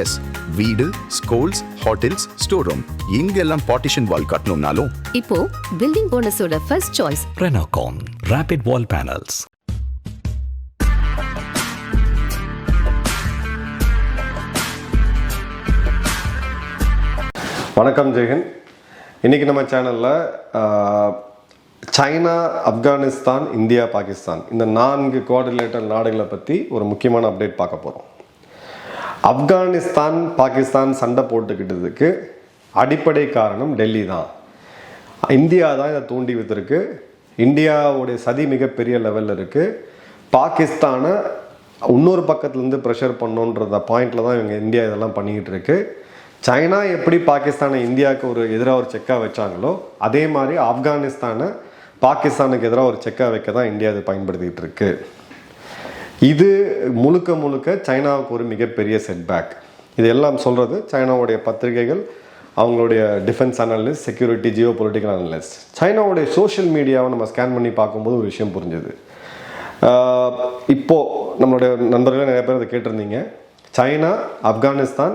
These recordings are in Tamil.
எஸ் வீடு ஸ்கூல்ஸ் ஹோட்டல்ஸ் ஸ்டோர் ரூம் இங்கெல்லாம் பார்ட்டிஷன் வால் கட்டணும்னாலும். இப்போ building போனஸோட first choice Renocon Rapid Wall Panels. வணக்கம் ஜெகன் இன்னைக்கு நம்ம சேனலில் சைனா ஆப்கானிஸ்தான் இந்தியா பாகிஸ்தான் இந்த நான்கு கோஆர்டினேட்டர் நாடுகளை பற்றி ஒரு முக்கியமான அப்டேட் பார்க்க போகிறோம் ஆப்கானிஸ்தான் பாகிஸ்தான் சண்டை போட்டுக்கிட்டதுக்கு அடிப்படை காரணம் டெல்லி தான் இந்தியா தான் இதை தூண்டி வித்துருக்கு. இந்தியாவுடைய சதி மிகப்பெரிய லெவலில் இருக்குது பாகிஸ்தானை இன்னொரு பக்கத்துலேருந்து ப்ரெஷர் பண்ணோன்றத பாயிண்டில் தான் இவங்க இந்தியா இதெல்லாம் பண்ணிக்கிட்டு இருக்கு. சைனா எப்படி பாகிஸ்தானை இந்தியாவுக்கு ஒரு எதிராக ஒரு செக்காக வச்சாங்களோ அதே மாதிரி ஆப்கானிஸ்தானை பாகிஸ்தானுக்கு எதிராக ஒரு செக்காக வைக்க தான் இந்தியா இதை பயன்படுத்திகிட்டு இருக்குது இது முழுக்க முழுக்க சைனாவுக்கு ஒரு மிகப்பெரிய செட்பேக் இது எல்லாம் சொல்கிறது சைனாவுடைய பத்திரிகைகள் அவங்களுடைய defence analyst security geopolitical analyst சைனாவுடைய social மீடியாவை நம்ம ஸ்கேன் பண்ணி பார்க்கும்போது ஒரு விஷயம் புரிஞ்சுது. இப்போது இப்போ நம்மளுடைய நண்பர்களே நிறைய பேர் அதை கேட்டிருந்தீங்க. சைனா ஆப்கானிஸ்தான்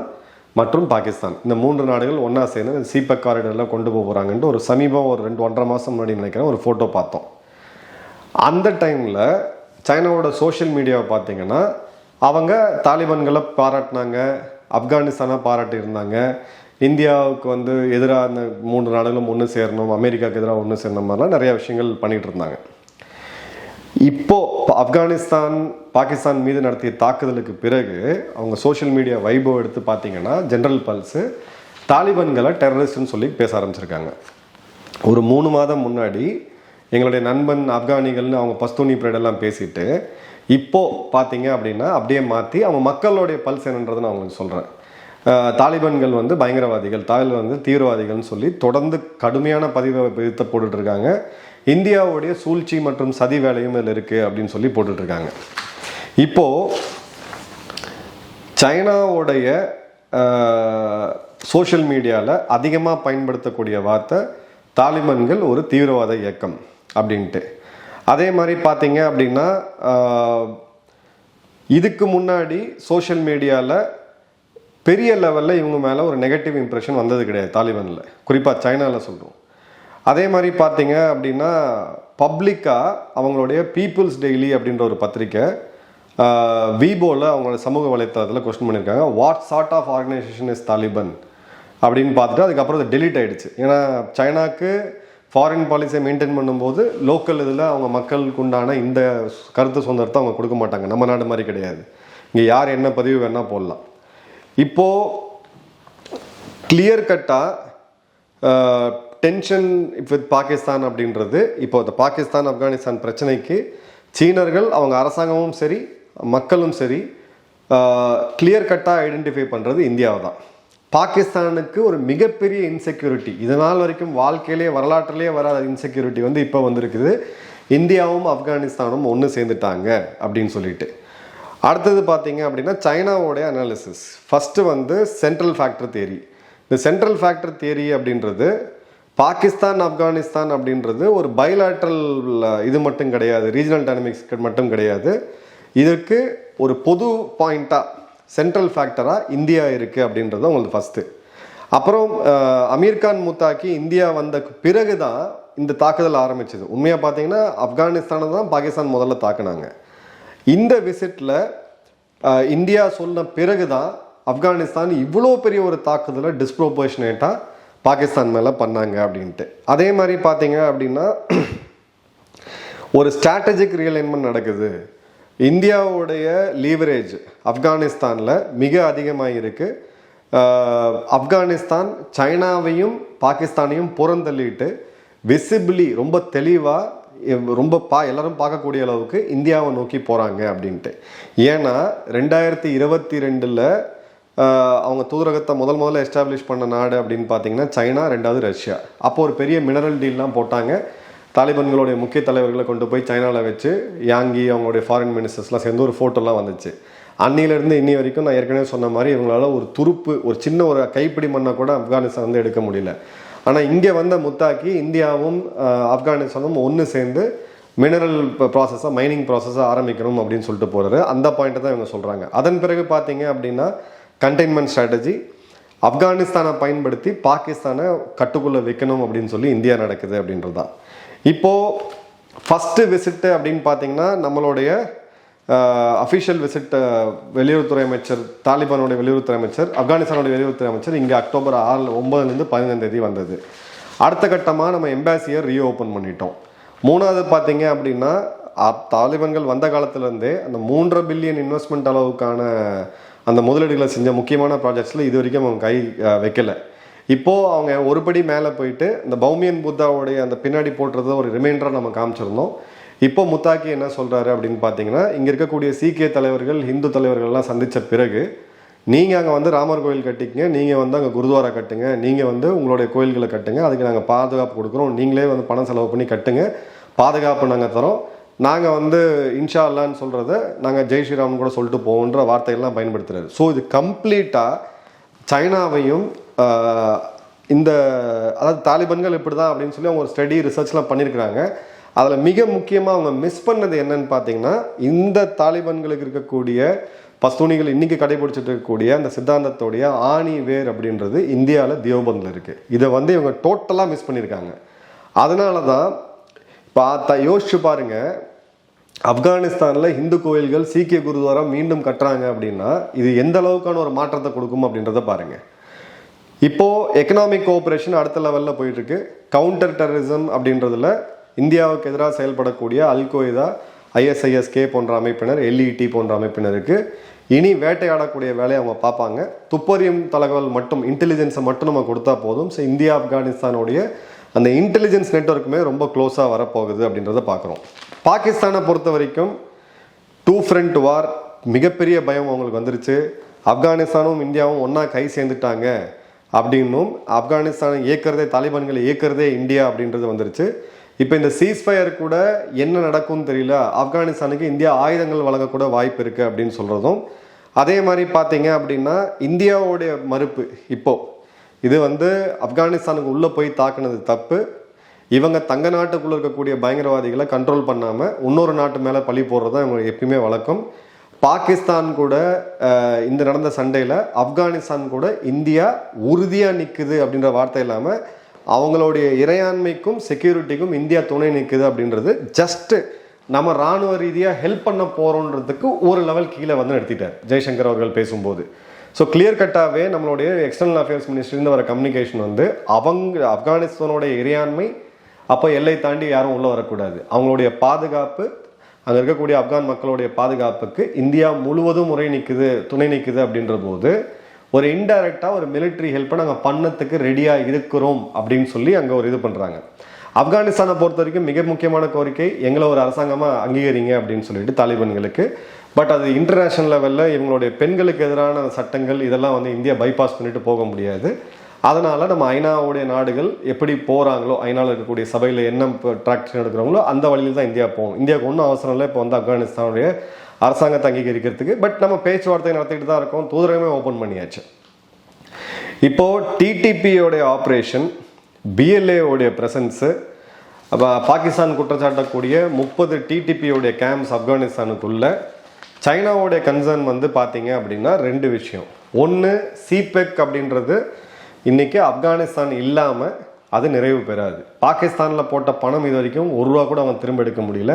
மற்றும் பாகிஸ்தான். இந்த மூன்று நாடுகள் ஒன்றா சேர்ந்து சீபக் காரிடரில் கொண்டு போக போகிறாங்கன்ட்டு ஒரு சமீபம் ஒரு ரெண்டு ஒன்றரை மாதம் முன்னாடி நினைக்கிறேன் ஒரு ஃபோட்டோ பார்த்தோம். அந்த டைமில் சைனாவோட சோஷியல் மீடியாவை பார்த்தீங்கன்னா அவங்க தாலிபான்களை பாராட்டினாங்க ஆப்கானிஸ்தானை பாராட்டியிருந்தாங்க. இந்தியாவுக்கு வந்து எதிராக அந்த மூன்று நாடுகளும் ஒன்று சேரணும் அமெரிக்காவுக்கு எதிராக ஒன்று சேரணும் மாதிரிலாம் நிறைய விஷயங்கள் பண்ணிகிட்டு இருந்தாங்க. இப்போ ஆப்கானிஸ்தான் பாகிஸ்தான் மீது நடத்திய தாக்குதலுக்கு பிறகு அவங்க சோஷியல் மீடியா வைபோ எடுத்து பார்த்தீங்கன்னா ஜென்ரல் பல்ஸு தாலிபான்களை டெரரிஸ்ட்னு சொல்லி பேச ஆரம்பிச்சிருக்காங்க. ஒரு மூணு மாதம் முன்னாடி எங்களுடைய நண்பன் ஆப்கானிகள்னு அவங்க பஸ்தூனி பிரேடெல்லாம் பேசிட்டு இப்போ பார்த்தீங்க அப்படின்னா அப்படியே மாற்றி அவங்க மக்களுடைய பல்ஸ் என்னன்றதை நான் உங்களுக்கு சொல்கிறேன் தாலிபான்கள் வந்து பயங்கரவாதிகள் தாலிபான் வந்து தீவிரவாதிகள்னு சொல்லி தொடர்ந்து கடுமையான பதிவை விதித்த போட்டுட்டு இருக்காங்க இந்தியாவுடைய சூழ்ச்சி மற்றும் சதி வேலையும் இதில் இருக்குது அப்படின்னு சொல்லி போட்டுட்ருக்காங்க. இருக்காங்க இப்போ சைனாவுடைய சோஷியல் மீடியாவில் அதிகமாக பயன்படுத்தக்கூடிய வார்த்தை தாலிபான்கள் ஒரு தீவிரவாத இயக்கம். அப்படின்ட்டு. அதே மாதிரி பார்த்தீங்க அப்படின்னா இதுக்கு முன்னாடி சோஷியல் மீடியாவில் பெரிய லெவலில் இவங்க மேலே ஒரு நெகட்டிவ் இம்ப்ரெஷன் வந்தது கிடையாது தாலிபானில். குறிப்பாக சைனாவில் சொல்கிறோம் அதே மாதிரி பார்த்தீங்க அப்படின்னா பப்ளிக்காக அவங்களுடைய பீப்புள்ஸ் டெய்லி அப்படின்ற ஒரு பத்திரிக்கை விபோவில் அவங்களோட சமூக வலைத்தளத்தில் கொஸ்டின் பண்ணியிருக்காங்க. What sort of organisation is Taliban அப்படின்னு பார்த்துட்டு அதுக்கப்புறம் அது டெலீட் ஆகிடுச்சு ஏன்னா சைனாக்கு ஃபாரின் பாலிசியை மெயின்டைன் பண்ணும்போது லோக்கல் இதில் அவங்க மக்களுக்கு உண்டான இந்த கருத்து சுதந்திரத்தை அவங்க கொடுக்க மாட்டாங்க. நம்ம நாடு மாதிரி கிடையாது. இங்கே யார் என்ன பதிவு வேணால் போடலாம். இப்போது கிளியர் கட்டாக டென்ஷன் வித் பாகிஸ்தான் அப்படின்றது இப்போ இந்த பாகிஸ்தான் ஆப்கானிஸ்தான் பிரச்சனைக்கு சீனர்கள் அவங்க அரசாங்கமும் சரி மக்களும் சரி கிளியர் கட்டாக ஐடென்டிஃபை பண்ணுறது இந்தியாவை தான் பாகிஸ்தானுக்கு ஒரு மிகப்பெரிய இன்செக்யூரிட்டி இதனால் வரைக்கும் வாழ்க்கையிலே வரலாற்றிலே வராத இன்செக்யூரிட்டி வந்து இப்போ வந்திருக்குது. இந்தியாவும் ஆப்கானிஸ்தானும் ஒன்று சேர்ந்துட்டாங்க அப்படின்னு சொல்லிட்டு. அடுத்தது பார்த்தீங்க அப்படின்னா சைனாவோடைய அனாலிசிஸ் ஃபஸ்ட்டு வந்து சென்ட்ரல் ஃபேக்டர் தேரி இந்த சென்ட்ரல் ஃபேக்டர் தேரி அப்படின்றது பாகிஸ்தான் ஆப்கானிஸ்தான் அப்படின்றது ஒரு பைலாட்ரல் இது மட்டும் கிடையாது. ரீஜனல் டைனமிக்ஸ் மட்டும் கிடையாது. இதுக்கு ஒரு பொது பாயிண்ட்டாக சென்ட்ரல் ஃபேக்டராக இந்தியா இருக்குது அப்படின்றது உங்களுக்கு ஃபஸ்ட்டு அப்புறம் அமீர்கான் மூத்தாக்கி முத்தாக்கி இந்தியா வந்த பிறகு தான் இந்த தாக்குதல் ஆரம்பிச்சது. உண்மையாக பார்த்தீங்கன்னா ஆப்கானிஸ்தானை தான் பாகிஸ்தான் முதல்ல தாக்குனாங்க. இந்த விசிட்டில் இந்தியா சொன்ன பிறகு தான் ஆப்கானிஸ்தான் இவ்வளோ பெரிய ஒரு தாக்குதலை டிஸ்ப்ரோபோர்ஷனேட்டாக பாகிஸ்தான் மேலே பண்ணாங்க அப்படின்ட்டு. அதே மாதிரி பார்த்தீங்க அப்படின்னா ஒரு ஸ்ட்ராட்டஜிக் ரியலைன்மெண்ட் நடக்குது. இந்தியாவுடைய லீவரேஜ் ஆப்கானிஸ்தானில் மிக அதிகமாக இருக்குது ஆப்கானிஸ்தான் சைனாவையும் பாகிஸ்தானையும் புறந்தள்ளிட்டு விசிபிளி ரொம்ப தெளிவாக ரொம்ப பா எல்லாரும் பார்க்கக்கூடிய அளவுக்கு இந்தியாவை நோக்கி போகிறாங்க அப்படின்ட்டு. ஏன்னா ரெண்டாயிரத்தி இருபத்தி ரெண்டில் அவங்க தூதரகத்தை முதல் முதல்ல எஸ்டாப்ளிஷ் பண்ண நாடு அப்படின்னு பார்த்தீங்கன்னா சைனா ரெண்டாவது ரஷ்யா. அப்போ ஒரு பெரிய மினரல் டீல்லாம் போட்டாங்க. தாலிபான்களுடைய முக்கிய தலைவர்களை கொண்டு போய் சைனாவில் வச்சு யாங்கி அவங்களுடைய ஃபாரின் மினிஸ்டர்ஸ்லாம் சேர்ந்து ஒரு ஃபோட்டோலாம் வந்துச்சு. அன்னியிலேருந்து இன்னி வரைக்கும் நான் ஏற்கனவே சொன்ன மாதிரி இவங்களால ஒரு துருப்பு ஒரு சின்ன ஒரு கைப்பிடி மண்ணை கூட ஆப்கானிஸ்தான் வந்து எடுக்க முடியல. ஆனால் இங்கே வந்த முத்தாக்கி இந்தியாவும் ஆப்கானிஸ்தானும் ஒன்று சேர்ந்து மினரல் ப்ராசஸாக மைனிங் ப்ராசஸாக ஆரம்பிக்கணும் அப்படின்னு சொல்லிட்டு போகிறாரு அந்த பாயிண்ட்டை தான் இவங்க சொல்கிறாங்க அதன் பிறகு பார்த்தீங்க அப்படின்னா கண்டெய்ன்மெண்ட் ஸ்ட்ராட்டஜி ஆப்கானிஸ்தானை பயன்படுத்தி பாகிஸ்தானை கட்டுக்குள்ளே வைக்கணும் அப்படின்னு சொல்லி இந்தியா நடக்குது அப்படின்றது தான் இப்போது ஃபஸ்ட்டு விசிட்டு அப்படின்னு பார்த்தீங்கன்னா நம்மளுடைய அஃபிஷியல் விசிட் வெளியுறவுத்துறை அமைச்சர் தாலிபானுடைய வெளியுறவுத்துறை அமைச்சர் ஆப்கானிஸ்தானுடைய வெளியுறவுத்துறை அமைச்சர் இங்கே அக்டோபர் ஆறு ஒன்பதுலேருந்து பதினைந்தாம் தேதி வந்தது. அடுத்த கட்டமாக நம்ம எம்பாசியை ரீஓப்பன் பண்ணிட்டோம். மூணாவது பார்த்தீங்க அப்படின்னா தாலிபான்கள் வந்த காலத்துலேருந்தே அந்த மூன்றரை பில்லியன் இன்வெஸ்ட்மெண்ட் அளவுக்கான அந்த முதலீடுகளை செஞ்ச முக்கியமான ப்ராஜெக்ட்ஸில் இது வரைக்கும் அவங்க கை வைக்கலை. இப்போது அவங்க ஒரு படி மேலே போயிட்டு இந்த பௌமியன் புத்தாவுடைய அந்த பின்னாடி போட்டுறத ஒரு ரிமைண்டராக நம்ம காமிச்சிருந்தோம். இப்போ முத்தாக்கி என்ன சொல்கிறாரு அப்படின்னு பார்த்தீங்கன்னா இங்கே இருக்கக்கூடிய சீக்கிய தலைவர்கள் ஹிந்து தலைவர்கள்லாம் சந்தித்த பிறகு நீங்கள் அங்கே வந்து ராமர் கோயில் கட்டிக்கங்க நீங்கள் வந்து அங்கே குருத்வாரா கட்டுங்க நீங்கள் வந்து உங்களுடைய கோயில்களை கட்டுங்க அதுக்கு நாங்கள் பாதுகாப்பு கொடுக்குறோம் நீங்களே வந்து பணம் செலவு பண்ணி கட்டுங்க பாதுகாப்பு நாங்கள் தரோம். நாங்கள் வந்து இன்ஷா அல்லான்னு சொல்கிறத நாங்கள் ஜெய் ஸ்ரீராம் கூட சொல்லிட்டு போவோன்ற வார்த்தைகள்லாம் பயன்படுத்துகிறாரு ஸோ இது கம்ப்ளீட்டாக சைனாவையும் இந்த அதாவது தாலிபன்கள் இப்படி தான் அப்படின்னு சொல்லி அவங்க ஒரு ஸ்டடி ரிசர்ச்லாம் பண்ணியிருக்கிறாங்க அதில் மிக முக்கியமாக அவங்க மிஸ் பண்ணது என்னன்னு பார்த்தீங்கன்னா இந்த தாலிபன்களுக்கு இருக்கக்கூடிய பஸ்தூனிகள் இன்னைக்கு கடைபிடிச்சிட்டு இருக்கக்கூடிய அந்த சித்தாந்தத்தோடைய ஆணி வேர் அப்படின்றது இந்தியாவில் தியோபந்தில் இருக்குது இதை வந்து இவங்க டோட்டலாக மிஸ் பண்ணியிருக்காங்க அதனால தான் பார்த்தா யோசிச்சு பாருங்க. ஆப்கானிஸ்தானில் இந்து கோயில்கள் சீக்கிய குருத்வாரம் மீண்டும் கட்டுறாங்க அப்படின்னா இது எந்த அளவுக்கான ஒரு மாற்றத்தை கொடுக்கும் அப்படின்றத பாருங்கள் இப்போது எக்கனாமிக் கோஆப்ரேஷன் அடுத்த லெவலில் போயிட்டுருக்கு. கவுண்டர் டெரரிசம் அப்படின்றதுல இந்தியாவுக்கு எதிராக செயல்படக்கூடிய அல்கொய்தா ஐஎஸ்ஐஎஸ்கே போன்ற அமைப்பினர் எல்இடி போன்ற அமைப்பினருக்கு இனி வேட்டையாடக்கூடிய வேலையை அவங்க பார்ப்பாங்க. துப்பறியும் தகவல் மட்டும் இன்டெலிஜென்ஸை மட்டும் நம்ம கொடுத்தா போதும். ஸோ இந்தியா ஆப்கானிஸ்தானுடைய அந்த இன்டெலிஜென்ஸ் நெட்வொர்க்குமே ரொம்ப க்ளோஸாக வரப்போகுது அப்படின்றத பார்க்குறோம். பாகிஸ்தானை பொறுத்த வரைக்கும் டூ ஃப்ரண்ட் வார் மிகப்பெரிய பயம் அவங்களுக்கு வந்துருச்சு. ஆப்கானிஸ்தானும் இந்தியாவும் ஒன்றா கை சேர்ந்துட்டாங்க. அப்படின்னும் ஆப்கானிஸ்தானை இயக்கிறதே தாலிபான்களை இயக்கிறதே இந்தியா அப்படின்றது வந்துருச்சு. இப்போ இந்த சீஸ்ஃபயர் கூட என்ன நடக்கும்னு தெரியல. ஆப்கானிஸ்தானுக்கு இந்தியா ஆயுதங்கள் வழங்கக்கூட வாய்ப்பு இருக்குது அப்படின்னு சொல்கிறதும் அதே மாதிரி பார்த்தீங்க அப்படின்னா இந்தியாவோடைய மறுப்பு இப்போது இது வந்து ஆப்கானிஸ்தானுக்கு உள்ளே போய் தாக்குனது தப்பு. இவங்க தங்க நாட்டுக்குள்ளே இருக்கக்கூடிய பயங்கரவாதிகளை கண்ட்ரோல் பண்ணாமல் இன்னொரு நாட்டு மேலே பழி போடுறது தான் இவங்க எப்பயுமே வழக்கம். பாகிஸ்தான் கூட இந்த நடந்த சண்டையில் ஆப்கானிஸ்தான் கூட இந்தியா உறுதியாக நிற்குது அப்படின்ற வார்த்தை இல்லாமல் அவங்களுடைய இறையாண்மைக்கும் செக்யூரிட்டிக்கும் இந்தியா துணை நிற்குது அப்படின்றது ஜஸ்ட்டு நம்ம ராணுவ ரீதியாக ஹெல்ப் பண்ண போகிறோன்றதுக்கு ஒரு லெவல் கீழே வந்து நடத்திட்டார் ஜெய்சங்கர் அவர்கள் பேசும்போது. ஸோ கிளியர் கட்டாகவே நம்மளுடைய எக்ஸ்டர்னல் அஃபேர்ஸ் மினிஸ்ட்ரிந்து வர கம்யூனிகேஷன் வந்து அவங்க ஆப்கானிஸ்தானோடைய இறையாண்மை அப்போ எல்லை தாண்டி யாரும் உள்ளே வரக்கூடாது. அவங்களுடைய பாதுகாப்பு அங்கே இருக்கக்கூடிய ஆப்கான் மக்களுடைய பாதுகாப்புக்கு இந்தியா முழுவதும் முறை நிற்குது துணை நிற்குது அப்படின்ற போது ஒரு இன்டைரக்டாக ஒரு மிலிட்ரி ஹெல்ப்பை நாங்கள் பண்ணத்துக்கு ரெடியாக இருக்கிறோம் அப்படின்னு சொல்லி அங்கே ஒரு இது பண்ணுறாங்க ஆப்கானிஸ்தானை பொறுத்த வரைக்கும் மிக முக்கியமான கோரிக்கை எங்களை ஒரு அரசாங்கமாக அங்கீகரிங்க அப்படின்னு சொல்லிட்டு தாலிபான்களுக்கு. பட் அது இன்டர்நேஷனல் லெவலில் இவங்களுடைய பெண்களுக்கு எதிரான சட்டங்கள் இதெல்லாம் வந்து இந்தியா பைபாஸ் பண்ணிட்டு போக முடியாது. அதனால் நம்ம ஐநாவுடைய நாடுகள் எப்படி போகிறாங்களோ ஐநாவில் இருக்கக்கூடிய சபையில் என்ன ட்ராக்ஷன் எடுக்கிறாங்களோ அந்த வழியில் தான் இந்தியா போகும் இந்தியாவுக்கு ஒன்றும் அவசரம் இல்லை இப்போ வந்து ஆப்கானிஸ்தானுடைய அரசாங்கத்தை அங்கீகரிக்கிறதுக்கு பட் நம்ம பேச்சுவார்த்தை நடத்திட்டு தான் இருக்கோம் தூதரகமே ஓப்பன் பண்ணியாச்சு இப்போது டிடிபியோடைய ஆப்ரேஷன் பிஎல்ஏவுடைய ப்ரெசன்ஸு அப்போ பாகிஸ்தான் குற்றச்சாட்டக்கூடிய முப்பது டிடிபியோடைய கேம்ப்ஸ் ஆப்கானிஸ்தானுக்குள்ள சைனாவுடைய கன்சர்ன் வந்து பார்த்தீங்க அப்படின்னா ரெண்டு விஷயம் ஒன்று சிபெக் அப்படின்றது இன்றைக்கி ஆப்கானிஸ்தான் இல்லாமல் அது நிறைவு பெறாது. பாகிஸ்தானில் போட்ட பணம் இது வரைக்கும் ஒரு ரூபா கூட அவன் திரும்ப எடுக்க முடியல.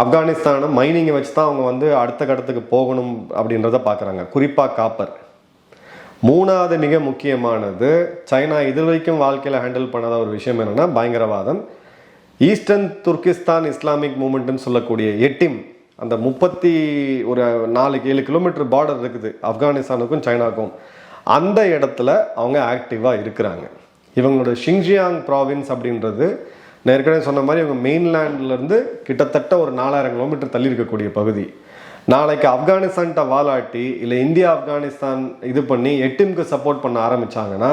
ஆப்கானிஸ்தானை மைனிங்கை வச்சு தான் அவங்க வந்து அடுத்த கட்டத்துக்கு போகணும் அப்படின்றத பார்க்குறாங்க குறிப்பாக காப்பர். மூணாவது மிக முக்கியமானது சைனா இது வரைக்கும் வாழ்க்கையில் ஹேண்டில் பண்ணாத ஒரு விஷயம் என்னென்னா பயங்கரவாதம். ஈஸ்டர்ன் துர்கிஸ்தான் இஸ்லாமிக் மூமெண்ட்னு சொல்லக்கூடிய எட்டிம் அந்த முப்பத்தி ஒரு நாலு ஏழு கிலோமீட்டர் பார்டர் இருக்குது. ஆப்கானிஸ்தானுக்கும் சைனாக்கும். அந்த இடத்துல அவங்க ஆக்டிவாக இருக்கிறாங்க. இவங்களோட ஷிங்ஜியாங் ப்ராவின்ஸ் அப்படின்றது நான் ஏற்கனவே சொன்ன மாதிரி இவங்க மெயின்லேண்ட்லேருந்து கிட்டத்தட்ட ஒரு நாலாயிரம் கிலோமீட்டர் தள்ளி இருக்கக்கூடிய பகுதி. நாளைக்கு ஆப்கானிஸ்தான்கிட்ட வாலாட்டி இல்லை இந்தியா ஆப்கானிஸ்தான் இது பண்ணி எட்டிம்க்கு சப்போர்ட் பண்ண ஆரம்பிச்சாங்கன்னா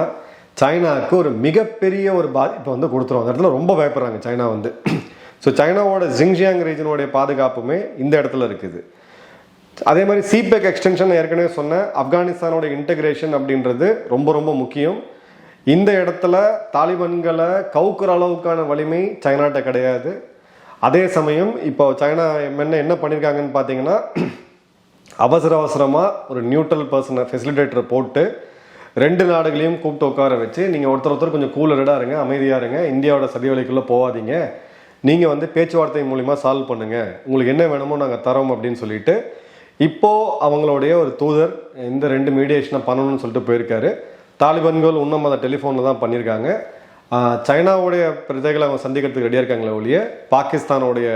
சைனாவுக்கு ஒரு மிகப்பெரிய ஒரு பாதிப்பை வந்து கொடுத்துரும். அந்த இடத்துல ரொம்ப பயப்படுறாங்க சைனா வந்து. ஸோ சைனாவோட ஜிங்ஜியாங் ரீஜனோடைய பாதுகாப்புமே இந்த இடத்துல இருக்குது. அதே மாதிரி சிபேக் எக்ஸ்டென்ஷன் ஏற்கனவே சொன்னேன் ஆப்கானிஸ்தானோட இன்டகிரேஷன் அப்படின்றது ரொம்ப ரொம்ப முக்கியம். இந்த இடத்துல தாலிபான்களை கவுக்குற அளவுக்கான வலிமை சைனாட்ட கிடையாது. அதே சமயம் இப்போ சைனா என்ன என்ன பண்ணியிருக்காங்கன்னு பார்த்தீங்கன்னா அவசர அவசரமாக ஒரு நியூட்ரல் பர்சனை ஃபெசிலிட்டேட்டரை போட்டு ரெண்டு நாடுகளையும் கூப்பிட்டு உட்கார வச்சு நீங்கள் ஒருத்தர் ஒருத்தர் கொஞ்சம் கூலரடாக இருங்க அமைதியாக இருங்க இந்தியாவோட சதிவலைக்குள்ளே போகாதீங்க. நீங்கள் வந்து பேச்சுவார்த்தை மூலிமா சால்வ் பண்ணுங்கள் உங்களுக்கு என்ன வேணுமோ நாங்கள் தரோம் அப்படின்னு சொல்லிட்டு இப்போ அவங்களுடைய ஒரு தூதர் இந்த ரெண்டு மீடியேஷனை பண்ணணும்னு சொல்லிட்டு போயிருக்காரு. தாலிபான்கள் இன்னும் அதை டெலிஃபோனில் தான் பண்ணியிருக்காங்க. சைனாவுடைய பிரஜைகளை அவங்க சந்திக்கிறதுக்கு ரெடியாக இருக்காங்களே ஒழிய பாகிஸ்தானுடைய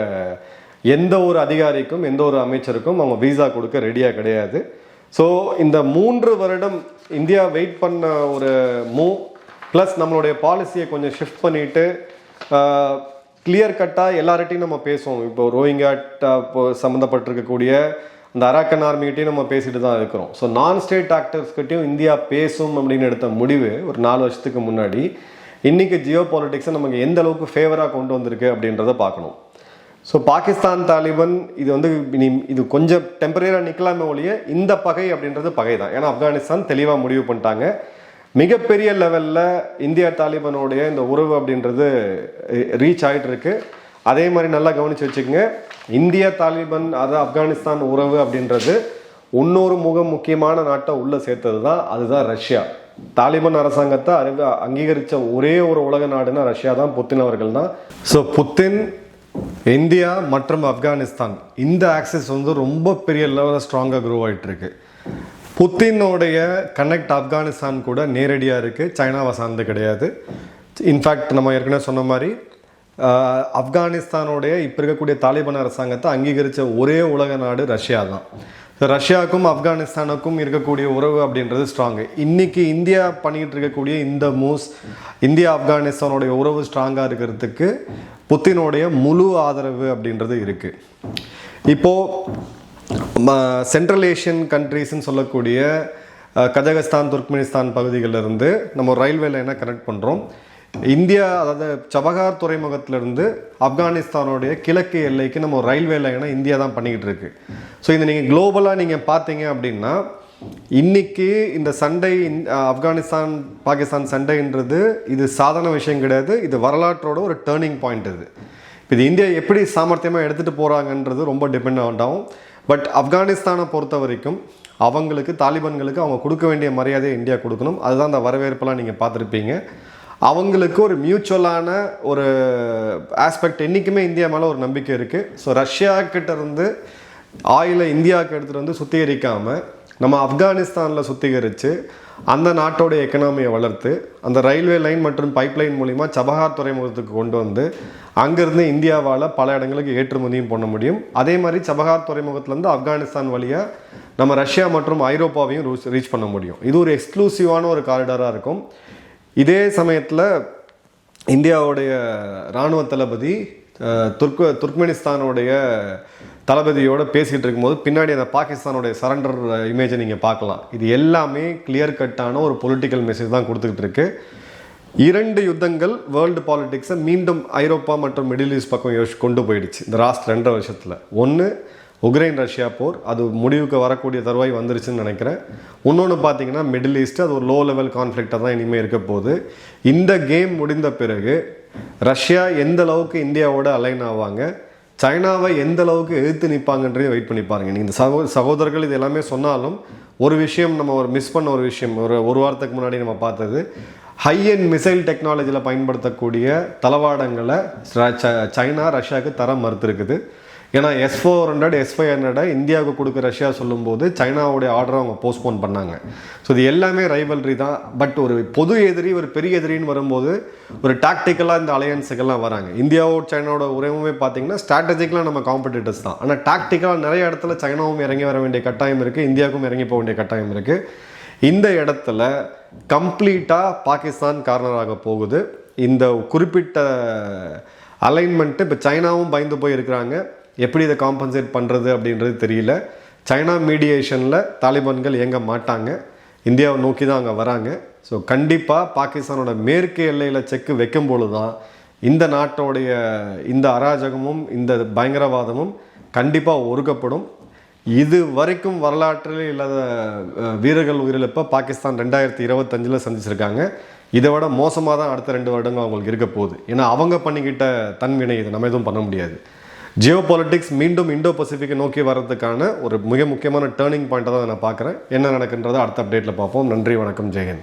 எந்த ஒரு அதிகாரிக்கும் எந்த ஒரு அமைச்சருக்கும் அவங்க விசா கொடுக்க ரெடியாக கிடையாது. ஸோ இந்த மூன்று வருடம் இந்தியா வெயிட் பண்ண ஒரு மூவ் ப்ளஸ் நம்மளுடைய பாலிசியை கொஞ்சம் ஷிஃப்ட் பண்ணிட்டு கிளியர் கட்டாக எல்லார்ட்டையும் நம்ம பேசுவோம். இப்போ ரோஹிங்கா இப்போ சம்மந்தப்பட்டிருக்கக்கூடிய இந்த அராக்கன் ஆர்மிகிட்டையும் நம்ம பேசிட்டு தான் இருக்கிறோம். ஸோ நான் ஸ்டேட் ஆக்டர்ஸ்கிட்டையும் இந்தியா பேசும் அப்படின்னு எடுத்த முடிவு ஒரு நாலு வருஷத்துக்கு முன்னாடி இன்னைக்கு ஜியோ பாலிட்டிக்ஸை நமக்கு எந்த அளவுக்கு ஃபேவராக கொண்டு வந்திருக்கு அப்படின்றத பார்க்கணும். ஸோ பாகிஸ்தான் தாலிபன் இது வந்து இனி இது கொஞ்சம் டெம்பரரியாக நிற்கலாமே ஒழிய இந்த பகை அப்படின்றது பகை தான். ஏன்னா ஆப்கானிஸ்தான் தெளிவாக முடிவு பண்ணிட்டாங்க. மிகப்பெரிய லெவலில் இந்தியா தாலிபனுடைய இந்த உறவு அப்படின்றது ரீச் ஆகிட்டு இருக்குது அதே மாதிரி நல்லா கவனித்து வச்சுக்கோங்க. இந்தியா தாலிபான் அது ஆப்கானிஸ்தான் உறவு அப்படின்றது இன்னொரு முக முக்கியமான நாட்டை உள்ளே சேர்த்தது தான் அதுதான் ரஷ்யா. தாலிபான் அரசாங்கத்தை அறிவு அங்கீகரித்த ஒரே ஒரு உலக நாடுனா ரஷ்யா தான் புத்தின் அவர்கள் தான். ஸோ புத்தின் இந்தியா மற்றும் ஆப்கானிஸ்தான் இந்த ஆக்சஸ் வந்து ரொம்ப பெரிய லெவலில் ஸ்ட்ராங்காக க்ரோ ஆகிட்டுருக்கு புத்தினுடைய கனெக்ட் ஆப்கானிஸ்தான் கூட நேரடியாக இருக்குது சைனாவை சார்ந்து கிடையாது. இன்ஃபேக்ட் நம்ம ஏற்கனவே சொன்ன மாதிரி ஆப்கானிஸ்தானுடைய இப்போ இருக்கக்கூடிய தாலிபான் அரசாங்கத்தை அங்கீகரித்த ஒரே உலக நாடு ரஷ்யா தான் ரஷ்யாவுக்கும் ஆப்கானிஸ்தானுக்கும் இருக்கக்கூடிய உறவு அப்படின்றது ஸ்ட்ராங்கு இன்றைக்கி இந்தியா பண்ணிகிட்டு இருக்கக்கூடிய இந்த மூவ்ஸ் இந்தியா ஆப்கானிஸ்தானுடைய உறவு ஸ்ட்ராங்காக இருக்கிறதுக்கு புத்தினுடைய முழு ஆதரவு அப்படின்றது இருக்குது இப்போது சென்ட்ரல் ஏஷியன் கண்ட்ரீஸ்ன்னு சொல்லக்கூடிய கஜகஸ்தான் துர்க்மெனிஸ்தான் பகுதிகளில் இருந்து நம்ம ரயில்வேல என்ன கனெக்ட் பண்ணுறோம் இந்தியா அதாவது சபகார் துறைமுகத்திலிருந்து ஆப்கானிஸ்தானுடைய கிழக்கு எல்லைக்கு நம்ம ஒரு ரயில்வே லைனை இந்தியா தான் பண்ணிக்கிட்டு இருக்கு. ஸோ இதை நீங்கள் குளோபலாக நீங்கள் பார்த்தீங்க அப்படின்னா இன்னைக்கு இந்த சண்டை ஆப்கானிஸ்தான் பாகிஸ்தான் சண்டைன்றது இது சாதாரண விஷயம் கிடையாது. இது வரலாற்றோட ஒரு டேர்னிங் பாயிண்ட் இது. இப்போ இது இந்தியா எப்படி சாமர்த்தியமாக எடுத்துகிட்டு போகிறாங்கன்றது ரொம்ப டிபெண்ட் ஆகும். பட் ஆப்கானிஸ்தானை பொறுத்த வரைக்கும் அவங்களுக்கு தாலிபான்களுக்கு அவங்க கொடுக்க வேண்டிய மரியாதையை இந்தியா கொடுக்கணும். அதுதான் அந்த வரவேற்பெல்லாம் நீங்கள் பார்த்துருப்பீங்க. அவங்களுக்கு ஒரு மியூச்சுவலான ஒரு ஆஸ்பெக்ட் என்றைக்குமே இந்தியா மேலே ஒரு நம்பிக்கை இருக்குது ஸோ ரஷ்யா கிட்ட இருந்து ஆயிலை இந்தியாவுக்கு எடுத்துகிட்டு வந்து சுத்திகரிக்காமல் நம்ம ஆப்கானிஸ்தானில் சுத்திகரித்து அந்த நாட்டோடைய எக்கனாமியை வளர்த்து அந்த ரயில்வே லைன் மற்றும் பைப்லைன் மூலிமா சபஹார் துறைமுகத்துக்கு கொண்டு வந்து அங்கேருந்து இந்தியாவால் பல இடங்களுக்கு ஏற்றுமதியும் பண்ண முடியும். அதே மாதிரி சபஹார் துறைமுகத்துலேருந்து ஆப்கானிஸ்தான் வழியாக நம்ம ரஷ்யா மற்றும் ஐரோப்பாவையும் ரீச் பண்ண முடியும். இது ஒரு எக்ஸ்க்ளூசிவான ஒரு காரிடாராக இருக்கும். இதே சமயத்தில் இந்தியாவுடைய இராணுவ தளபதி துர்க்கு துர்க்மெனிஸ்தானுடைய தளபதியோடு பேசிகிட்டு இருக்கும்போது பின்னாடி அந்த பாகிஸ்தானுடைய சரண்டர் இமேஜை நீங்கள் பார்க்கலாம். இது எல்லாமே கிளியர் கட்டான ஒரு பொலிட்டிக்கல் மெசேஜ் தான் கொடுத்துக்கிட்டு இருக்கு. இரண்டு யுத்தங்கள் வேர்ல்டு பாலிடிக்ஸை மீண்டும் ஐரோப்பா மற்றும் மிடில் ஈஸ்ட் பக்கம் யோசி கொண்டு போயிடுச்சு. இந்த லாஸ்ட் ரெண்டரை வருஷத்தில். ஒன்று உக்ரைன் ரஷ்யா போர் அது முடிவுக்கு வரக்கூடிய தருவாய் வந்துருச்சுன்னு நினைக்கிறேன். இன்னொன்று பார்த்தீங்கன்னா மிடில் ஈஸ்ட் அது ஒரு லோ லெவல் கான்ஃப்ளிக்டாக தான் இனிமேல் இருக்க போகுது. இந்த கேம் முடிந்த பிறகு ரஷ்யா எந்த அளவுக்கு இந்தியாவோட அலைன் ஆவாங்க சைனாவை எந்த அளவுக்கு எதிர்த்து நிற்பாங்கன்றதையும் வெயிட் பண்ணி பாருங்கள் நீங்கள் இந்த சகோ சகோதரர்கள் இது எல்லாமே சொன்னாலும் ஒரு விஷயம் நம்ம ஒரு மிஸ் பண்ண ஒரு விஷயம் ஒரு ஒரு வாரத்துக்கு முன்னாடி நம்ம பார்த்தது ஹை அண்ட் மிசைல் டெக்னாலஜியில் பயன்படுத்தக்கூடிய தளவாடங்களை ச- சைனா ரஷ்யாவுக்கு தர மறுத்துருக்குது. ஏன்னா S four hundred S five ஹண்ட்ரடை இந்தியாவுக்கு கொடுக்க ரஷ்யா சொல்லும்போது சைனாவுடைய ஆர்டரை அவங்க போஸ்ட்போன் பண்ணாங்க. ஸோ இது எல்லாமே ரைவல்ரி தான். பட் ஒரு பொது எதிரி ஒரு பெரிய எதிரின்னு வரும்போது ஒரு டாக்டிக்கலாக இந்த அலையன்ஸுக்கெல்லாம் வராங்க. இந்தியாவோட சைனாவோட உறவுமே பார்த்தீங்கன்னா ஸ்ட்ராட்டஜிக்கலாக நம்ம காம்படிட்டர்ஸ் தான். ஆனால் டாக்டிக்கலாக நிறைய இடத்துல சைனாவும் இறங்கி வர வேண்டிய கட்டாயம் இருக்குது இந்தியாவுக்கும் இறங்கி போக வேண்டிய கட்டாயம் இருக்குது இந்த இடத்துல கம்ப்ளீட்டாக பாகிஸ்தான் கார்னராக போகுது. இந்த குறிப்பிட்ட அலைன்மெண்ட்டு இப்போ சைனாவும் பயந்து போய் இருக்கிறாங்க எப்படி இதை காம்பன்சேட் பண்ணுறது அப்படின்றது தெரியல. சைனா மீடியேஷனில் தாலிபான்கள் இயங்க மாட்டாங்க. இந்தியாவை நோக்கி தான் அங்கே வராங்க. ஸோ கண்டிப்பாக பாகிஸ்தானோட மேற்கு எல்லையில் செக்கு வைக்கும் பொழுது தான் இந்த நாட்டோடைய இந்த அராஜகமும் இந்த பயங்கரவாதமும் கண்டிப்பாக ஒடுக்கப்படும் இது வரைக்கும் வரலாற்றில் இல்லாத வீரர்கள் உயிரிழப்பை பாகிஸ்தான் ரெண்டாயிரத்தி இருபத்தஞ்சில் சந்திச்சிருக்காங்க. இதை விட மோசமாக தான் அடுத்த ரெண்டு வருடங்கள் அவங்களுக்கு இருக்க போகுது. ஏன்னா அவங்க பண்ணிக்கிட்ட தன்வினை இதை நம்ம எதுவும் பண்ண முடியாது. ஜியோ பாலிட்டிக்ஸ் மீண்டும் இண்டோ பசிபிக்கை நோக்கி வர்றதுக்கான ஒரு மிக முக்கியமான டேர்னிங் பாயிண்ட்டாக தான் நான் பார்க்குறேன். என்ன நடக்குன்றதை அடுத்த அப்டேட்டில் பார்ப்போம். நன்றி வணக்கம் ஜெயன்